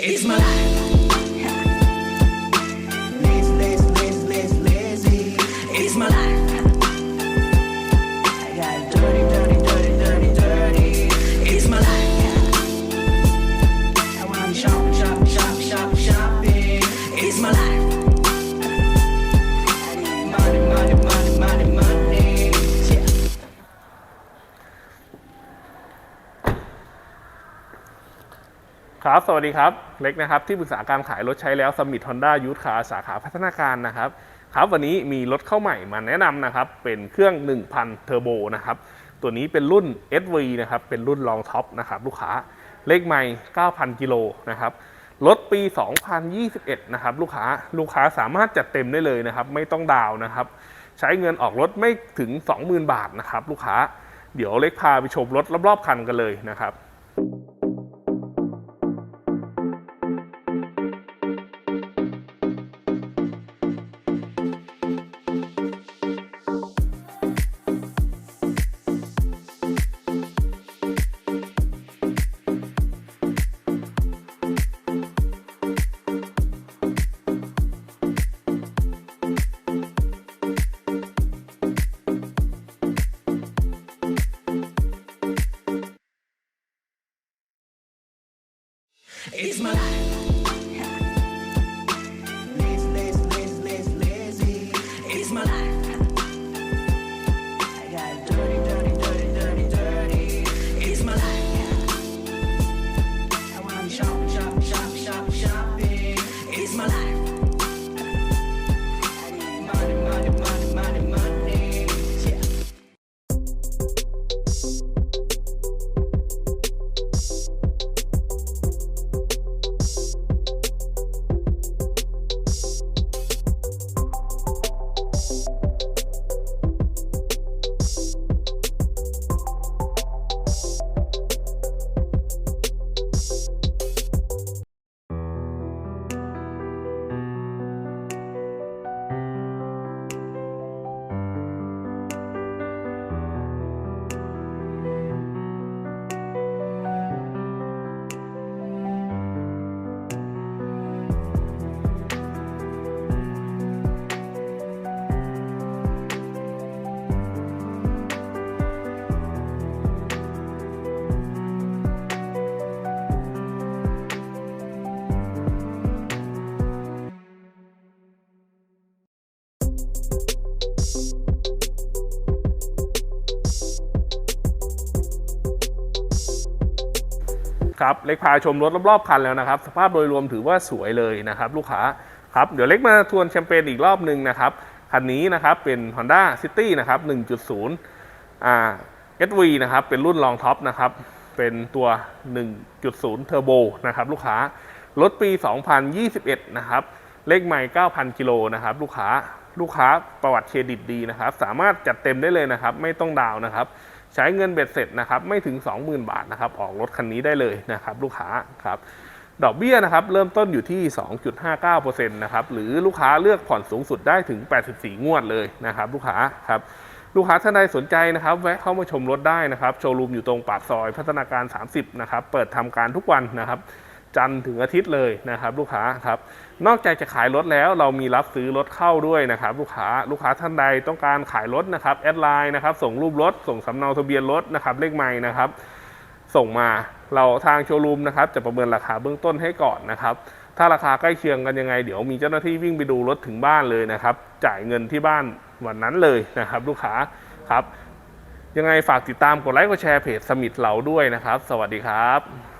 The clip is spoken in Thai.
It's my life. ครับ สวัสดีครับ เล็กนะครับ ที่ปรึกษาการขายรถใช้แล้วสมิ t ฮอนด้ายูทคาสาขาพัฒนาการนะครับ ครับ วันนี้มีรถเข้าใหม่มาแนะนำนะครับ เป็นเครื่อง 1,000 เทอร์โบนะครับ ตัวนี้เป็นรุ่น SV นะครับ เป็นรุ่นรองท็อปนะครับลูกค้า เลขใหม่ 9,000 กิโลนะครับ รถปี 2021 นะครับลูกค้า ลูกค้าสามารถจัดเต็มได้เลยนะครับ ไม่ต้องดาวน์นะครับ ใช้เงินออกรถไม่ถึง 20,000 บาทนะครับลูกค้า เดี๋ยวเล็กพาไปชมรถรอบๆคันกันเลยนะครับ It's my life. ครับเล็กพาชมรถรอบๆคันแล้วนะครับ สภาพโดยรวมถือว่าสวยเลยนะครับลูกค้าครับเดี๋ยวเล็กมาทวนแชมเปญอีกรอบหนึ่งนะครับคันนี้นะครับเป็น Honda City นะครับ 1.0อ่า SV นะครับเป็นรุ่นรองท็อปนะครับเป็นตัว 1.0 เทอร์โบนะครับลูกค้ารถปี 2021 นะครับ เลขใหม่ 9,000 กิโลนะครับลูกค้าลูกค้าประวัติเครดิตดีนะครับ สามารถจัดเต็มได้เลยนะครับ ไม่ต้องดาวน์นะครับ ใช้เงินเบ็ดเสร็จนะครับไม่ถึง 20,000 บาทนะครับออกรถคันนี้ได้เลยนะครับลูกค้าครับดอกเบี้ยนะครับเริ่มต้นอยู่ที่ 2.59%นะครับหรือลูกค้าเลือกผ่อนสูงสุดได้ถึง 84 งวดเลยนะครับลูกค้าครับลูกค้าท่านใดสนใจนะครับแวะเข้ามาชมรถได้นะครับโชว์รูมอยู่ตรงปากซอยพัฒนาการ 30นะครับเปิดทำการทุกวันนะครับ จันทร์ถึงอาทิตย์เลยนะครับลูกค้าครับนอกจากจะขายรถแล้วเรามีรับซื้อรถเข้าด้วยนะครับลูกค้าลูกค้าท่านใดต้องการขายรถนะครับแอดไลน์นะครับส่งรูปรถ ส่งสำเนาทะเบียนรถนะครับเลขไม้นะครับส่งมาเราทางโชว์รูมนะครับจะประเมินราคาเบื้องต้นให้ก่อนนะครับถ้าราคาใกล้เคียงกันยังไง เดี๋ยวมีเจ้าหน้าที่วิ่งไปดูรถถึงบ้านเลยนะครับจ่ายเงินที่บ้านวันนั้นเลยนะครับลูกค้าครับยังไงฝากติดตามกดไลค์กดแชร์เพจสมิธเราด้วยนะครับ สวัสดีครับ